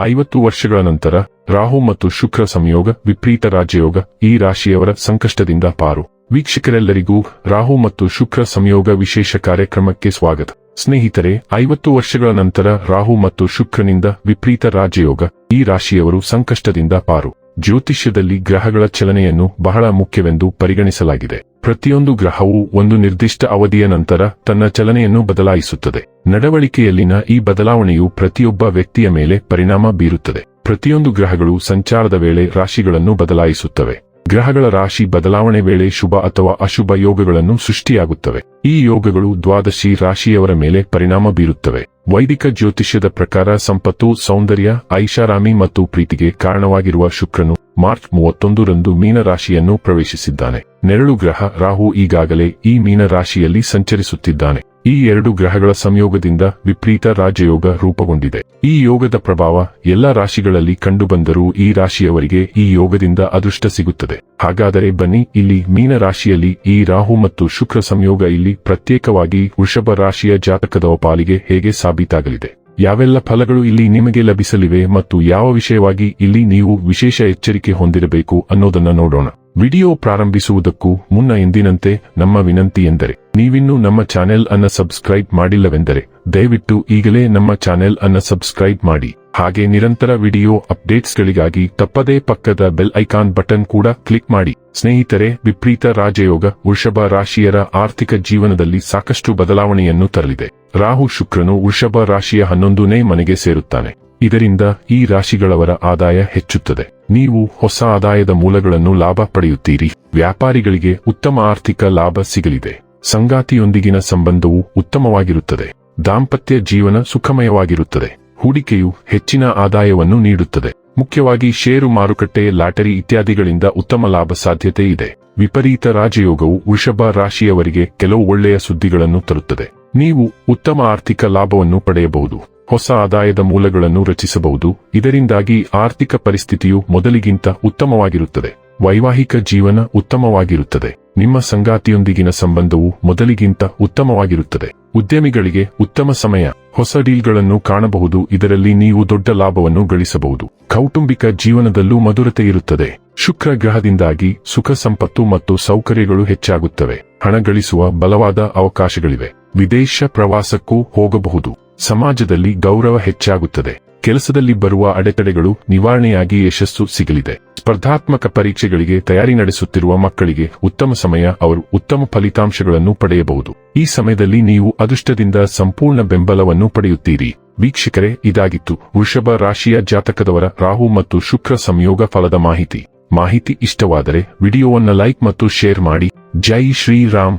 ಐವತ್ತು ವರ್ಷಗಳ ನಂತರ, ರಾಹು ಮತ್ತು ಶುಕ್ರ ಸಂಯೋಗ, ವಿಪರೀತ ರಾಜಯೋಗ, ಈ ರಾಶಿಯವರ ಸಂಕಷ್ಟದಿಂದ ಪಾರು. ವೀಕ್ಷಕರೆಲ್ಲರಿಗೂ ರಾಹು ಮತ್ತು ಶುಕ್ರ ಸಂಯೋಗ ವಿಶೇಷ ಕಾರ್ಯಕ್ರಮಕ್ಕೆ ಸ್ವಾಗತ. ಸ್ನೇಹಿತರೆ, ಐವತ್ತು ವರ್ಷಗಳ ನಂತರ ರಾಹು ಮತ್ತು ಶುಕ್ರನಿಂದ ವಿಪರೀತ ರಾಜಯೋಗ, ಈ ರಾಶಿಯವರು ಸಂಕಷ್ಟದಿಂದ ಪಾರು. ಜ್ಯೋತಿಷ್ಯದಲ್ಲಿ ಗ್ರಹಗಳ ಚಲನೆಯನ್ನು ಬಹಳ ಮುಖ್ಯವೆಂದು ಪರಿಗಣಿಸಲಾಗಿದೆ. ಪ್ರತಿಯೊಂದು ಗ್ರಹವು ಒಂದು ನಿರ್ದಿಷ್ಟ ಅವಧಿಯ ನಂತರ ತನ್ನ ಚಲನೆಯನ್ನು ಬದಲಾಯಿಸುತ್ತದೆ. ನಡವಳಿಕೆಯಲ್ಲಿನ ಈ ಬದಲಾವಣೆಯು ಪ್ರತಿಯೊಬ್ಬ ವ್ಯಕ್ತಿಯ ಮೇಲೆ ಪರಿಣಾಮ ಬೀರುತ್ತದೆ. ಪ್ರತಿಯೊಂದು ಗ್ರಹಗಳು ಸಂಚಾರದ ವೇಳೆ ರಾಶಿಗಳನ್ನು ಬದಲಾಯಿಸುತ್ತವೆ. ಗ್ರಹಗಳ ರಾಶಿ ಬದಲಾವಣೆ ವೇಳೆ ಶುಭ ಅಥವಾ ಅಶುಭ ಯೋಗಗಳನ್ನು ಸೃಷ್ಟಿಯಾಗುತ್ತವೆ. ಈ ಯೋಗಗಳು ದ್ವಾದಶಿ ರಾಶಿಯವರ ಮೇಲೆ ಪರಿಣಾಮ ಬೀರುತ್ತವೆ. ವೈದಿಕ ಜ್ಯೋತಿಷ್ಯದ ಪ್ರಕಾರ ಸಂಪತ್ತು, ಸೌಂದರ್ಯ, ಐಷಾರಾಮಿ ಮತ್ತು ಪ್ರೀತಿಗೆ ಕಾರಣವಾಗಿರುವ ಶುಕ್ರನು ಮಾರ್ಚ್ ಮೂವತ್ತೊಂದರಂದು ಮೀನ ರಾಶಿಯನ್ನು ಪ್ರವೇಶಿಸಿದ್ದಾನೆ. ನೆರಳು ಗ್ರಹ ರಾಹು ಈಗಾಗಲೇ ಈ ಮೀನ ರಾಶಿಯಲ್ಲಿ ಸಂಚರಿಸುತ್ತಿದ್ದಾನೆ. ಈ ಎರಡು ಗ್ರಹಗಳ ಸಂಯೋಗದಿಂದ ವಿಪರೀತ ರಾಜಯೋಗ ರೂಪುಗೊಂಡಿದೆ. ಈ ಯೋಗದ ಪ್ರಭಾವ ಎಲ್ಲ ರಾಶಿಗಳಲ್ಲಿ ಕಂಡುಬಂದರೂ ಈ ರಾಶಿಯವರಿಗೆ ಈ ಯೋಗದಿಂದ ಅದೃಷ್ಟ ಸಿಗುತ್ತದೆ. ಹಾಗಾದರೆ ಬನ್ನಿ, ಇಲ್ಲಿ ಮೀನ ರಾಶಿಯಲ್ಲಿ ಈ ರಾಹು ಮತ್ತು ಶುಕ್ರ ಸಂಯೋಗ ಇಲ್ಲಿ ಪ್ರತ್ಯೇಕವಾಗಿ ವೃಷಭ ರಾಶಿಯ ಜಾತಕದ ಪಾಲಿಗೆ ಹೇಗೆ ಸಾಬೀತಾಗಲಿದೆ? ಯಾವೆಲ್ಲ ಫಲಗಳು ಇಲ್ಲಿ ನಿಮಗೆ ಲಭಿಸಲಿವೆ ಮತ್ತು ಯಾವ ವಿಷಯವಾಗಿ ಇಲ್ಲಿ ನೀವು ವಿಶೇಷ ಎಚ್ಚರಿಕೆ ಹೊಂದಿರಬೇಕು ಅನ್ನೋದನ್ನ ನೋಡೋಣ. ವಿಡಿಯೋ ಪ್ರಾರಂಭಿಸುವುದಕ್ಕೂ ಮುನ್ನ ಎಂದಿನಂತೆ ನಮ್ಮ ವಿನಂತಿ ಎಂದರೆ, ನೀವಿನ್ನೂ ನಮ್ಮ ಚಾನೆಲ್ ಅನ್ನ ಸಬ್ಸ್ಕ್ರೈಬ್ ಮಾಡಿಲ್ಲವೆಂದರೆ, ದಯವಿಟ್ಟು ಈಗಲೇ ನಮ್ಮ ಚಾನೆಲ್ ಅನ್ನ ಸಬ್ಸ್ಕ್ರೈಬ್ ಮಾಡಿ. ಹಾಗೆ ನಿರಂತರ ವಿಡಿಯೋ ಅಪ್ಡೇಟ್ಸ್ಗಳಿಗಾಗಿ ತಪ್ಪದೇ ಪಕ್ಕದ ಬೆಲ್ ಐಕಾನ್ ಬಟನ್ ಕೂಡ ಕ್ಲಿಕ್ ಮಾಡಿ. ಸ್ನೇಹಿತರೆ, ವಿಪರೀತ ರಾಜಯೋಗ ವೃಷಭ ರಾಶಿಯರ ಆರ್ಥಿಕ ಜೀವನದಲ್ಲಿ ಸಾಕಷ್ಟು ಬದಲಾವಣೆಯನ್ನು ತರಲಿದೆ. ರಾಹು ಶುಕ್ರನು ವೃಷಭ ರಾಶಿಯ ಹನ್ನೊಂದನೇ ಮನೆಗೆ ಸೇರುತ್ತಾನೆ. ಇದರಿಂದ ಈ ರಾಶಿಗಳವರ ಆದಾಯ ಹೆಚ್ಚುತ್ತದೆ. ನೀವು ಹೊಸ ಆದಾಯದ ಮೂಲಗಳನ್ನು ಲಾಭ ಪಡೆಯುತ್ತೀರಿ. ವ್ಯಾಪಾರಿಗಳಿಗೆ ಉತ್ತಮ ಆರ್ಥಿಕ ಲಾಭ ಸಿಗಲಿದೆ. ಸಂಗಾತಿಯೊಂದಿಗಿನ ಸಂಬಂಧವು ಉತ್ತಮವಾಗಿರುತ್ತದೆ. ದಾಂಪತ್ಯ ಜೀವನ ಸುಖಮಯವಾಗಿರುತ್ತದೆ. ಹೂಡಿಕೆಯು ಹೆಚ್ಚಿನ ಆದಾಯವನ್ನು ನೀಡುತ್ತದೆ. ಮುಖ್ಯವಾಗಿ ಷೇರು ಮಾರುಕಟ್ಟೆ, ಲಾಟರಿ ಇತ್ಯಾದಿಗಳಿಂದ ಉತ್ತಮ ಲಾಭ ಸಾಧ್ಯತೆ ಇದೆ. ವಿಪರೀತ ರಾಜಯೋಗವು ವೃಷಭ ರಾಶಿಯವರಿಗೆ ಕೆಲವು ಒಳ್ಳೆಯ ಸುದ್ದಿಗಳನ್ನು ತರುತ್ತದೆ. ನೀವು ಉತ್ತಮ ಆರ್ಥಿಕ ಲಾಭವನ್ನು ಪಡೆಯಬಹುದು. ಹೊಸ ಆದಾಯದ ಮೂಲಗಳನ್ನು ರಚಿಸಬಹುದು. ಇದರಿಂದಾಗಿ ಆರ್ಥಿಕ ಪರಿಸ್ಥಿತಿಯು ಮೊದಲಿಗಿಂತ ಉತ್ತಮವಾಗಿರುತ್ತದೆ. ವೈವಾಹಿಕ ಜೀವನ ಉತ್ತಮವಾಗಿರುತ್ತದೆ. ನಿಮ್ಮ ಸಂಗಾತಿಯೊಂದಿಗಿನ ಸಂಬಂಧವು ಮೊದಲಿಗಿಂತ ಉತ್ತಮವಾಗಿರುತ್ತದೆ. ಉದ್ಯಮಿಗಳಿಗೆ ಉತ್ತಮ ಸಮಯ, ಹೊಸ ಡೀಲ್ಗಳನ್ನು ಕಾಣಬಹುದು. ಇದರಲ್ಲಿ ನೀವು ದೊಡ್ಡ ಲಾಭವನ್ನು ಗಳಿಸಬಹುದು. ಕೌಟುಂಬಿಕ ಜೀವನದಲ್ಲೂ ಮಧುರತೆ ಇರುತ್ತದೆ. ಶುಕ್ರ ಗ್ರಹದಿಂದಾಗಿ ಸುಖ, ಸಂಪತ್ತು ಮತ್ತು ಸೌಕರ್ಯಗಳು ಹೆಚ್ಚಾಗುತ್ತವೆ. ಹಣ ಗಳಿಸುವ ಬಲವಾದ ಅವಕಾಶಗಳಿವೆ. ವಿದೇಶ ಪ್ರವಾಸಕ್ಕೂ ಹೋಗಬಹುದು. ಸಮಾಜದಲ್ಲಿ ಗೌರವ ಹೆಚ್ಚಾಗುತ್ತದೆ. ಕೆಲಸದಲ್ಲಿ ಬರುವ ಅಡೆತಡೆಗಳು ನಿವಾರಣೆಯಾಗಿ ಯಶಸ್ಸು ಸಿಗಲಿದೆ. ಸ್ಪರ್ಧಾತ್ಮಕ ಪರೀಕ್ಷೆಗಳಿಗೆ ತಯಾರಿ ನಡೆಸುತ್ತಿರುವ ಮಕ್ಕಳಿಗೆ ಉತ್ತಮ ಸಮಯ, ಅವರು ಉತ್ತಮ ಫಲಿತಾಂಶಗಳನ್ನು ಪಡೆಯಬಹುದು. ಈ ಸಮಯದಲ್ಲಿ ನೀವು ಅದೃಷ್ಟದಿಂದ ಸಂಪೂರ್ಣ ಬೆಂಬಲವನ್ನು ಪಡೆಯುತ್ತೀರಿ. ವೀಕ್ಷಕರೇ, ಇದಾಗಿತ್ತು ವೃಷಭ ರಾಶಿಯ ಜಾತಕದವರ ರಾಹು ಮತ್ತು ಶುಕ್ರ ಸಂಯೋಗ ಫಲದ ಮಾಹಿತಿ. ಮಾಹಿತಿ ಇಷ್ಟವಾದರೆ ವಿಡಿಯೋವನ್ನು ಲೈಕ್ ಮತ್ತು ಶೇರ್ ಮಾಡಿ. ಜೈ ಶ್ರೀರಾಮ್.